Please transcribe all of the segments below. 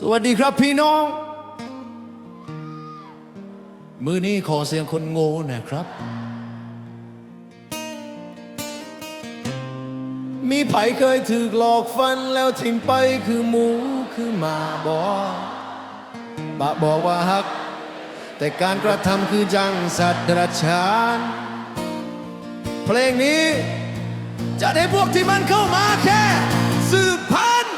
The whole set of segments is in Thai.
สวัสดีครับพี่น้อง มือนี้ขอเสียงคนโง่หนะครับ มีไผเคยถูกหลอกฟันแล้วทิ้งไปคือหมูคือหมาบอกบะบอกว่าฮัก แต่การกระทำคือจังสัตว์รัจฉานเพลงนี้จะได้พวกที่มันเข้ามาแค่สืบพันธุ์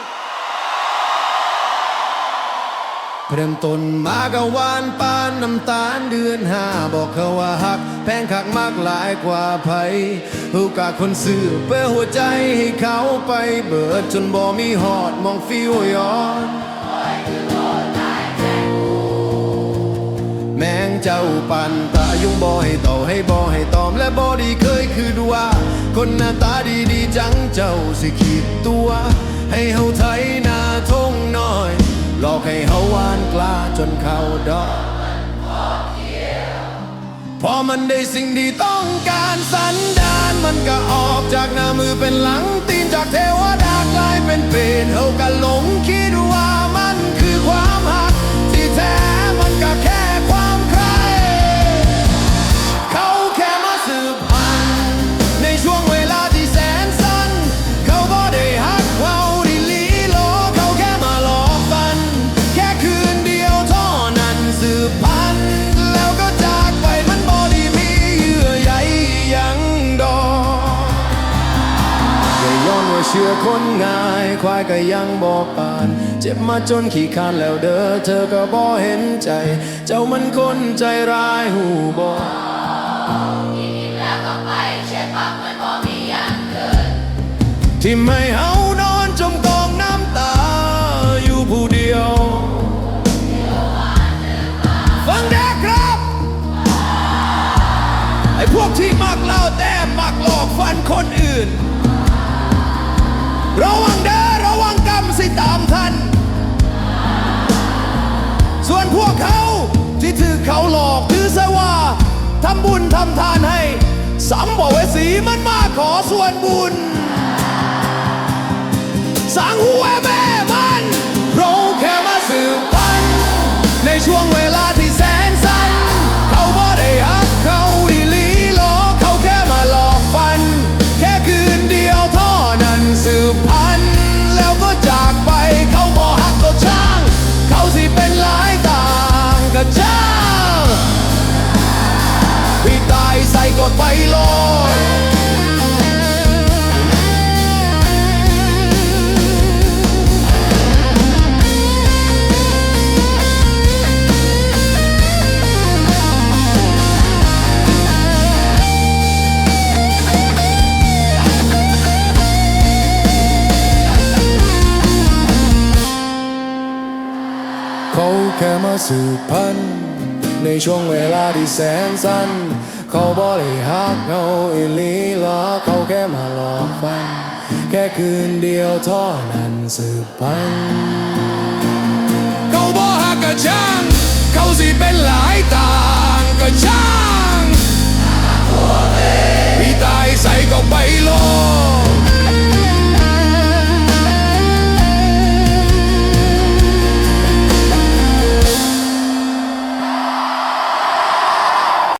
เริ่มต้นมากะวานปานน้ำตาลเดือนห้าบอกเขาว่าฮัก แพงคักมากหลายกว่าไผหูกาคนซื้อเพื่อหัวใจให้เขาไปเบิดจนบ่มีหอดมองฟิวย้อนแมงเจ้าปันตายุงบ่ให้ต่อให้บ่ให้ตอมและบ่ดีเคยคือดว่า คนหน้าตาดีดีจังเจ้าสิขีดตัว ให้เฮาไทยน้า หลอกให้เฮาหวานกล้าจนเขาดอกพอมันได้สิ่งที่ต้องการสันดานมันก็ออกจากหน้ามือเป็นหลังตีนจากเทวดากลายเป็นเปรตเฮากันลง่เชื่อคนง่าย ควายก็ยังบอกปาน เจ็บมาจนขี้คานแล้วเด้อเธอก็บ่เห็นใจ เจ้ามันคนใจร้ายหูบอแล้วก็ไปเช็ดปากเหมือนบ่มีอยางเกิดที่ไม่เฮานอนจมกองน้ำตาอยู่ผู้เดียวฟังแด้ครับ ไอ้พวกที่มักเล่าแต่มักหลอกฟันคนอื่น ระวังเด้อระวังกรรมสิตามทัน ส่วนพวกเขาที่ถือเขาหลอกถือซะว่าทำบุญทำทานให้สัมภเวสีมันมาขอส่วนบุญ สังหัวแม่มันเราแค่มาสืบพันในช่วงเว เขาแค่มาสืบพันธุ์ในช่วงเวลาที่แสนสั้น เขาบ่ได้ฮักเขาอีลีหรอเขาแค่มาหลอกฟัน แค่คืนเดียวเท่านั้นสืบพันธุ์เขาบ่ฮักกะช่าง เขาสิเป็นหลายตา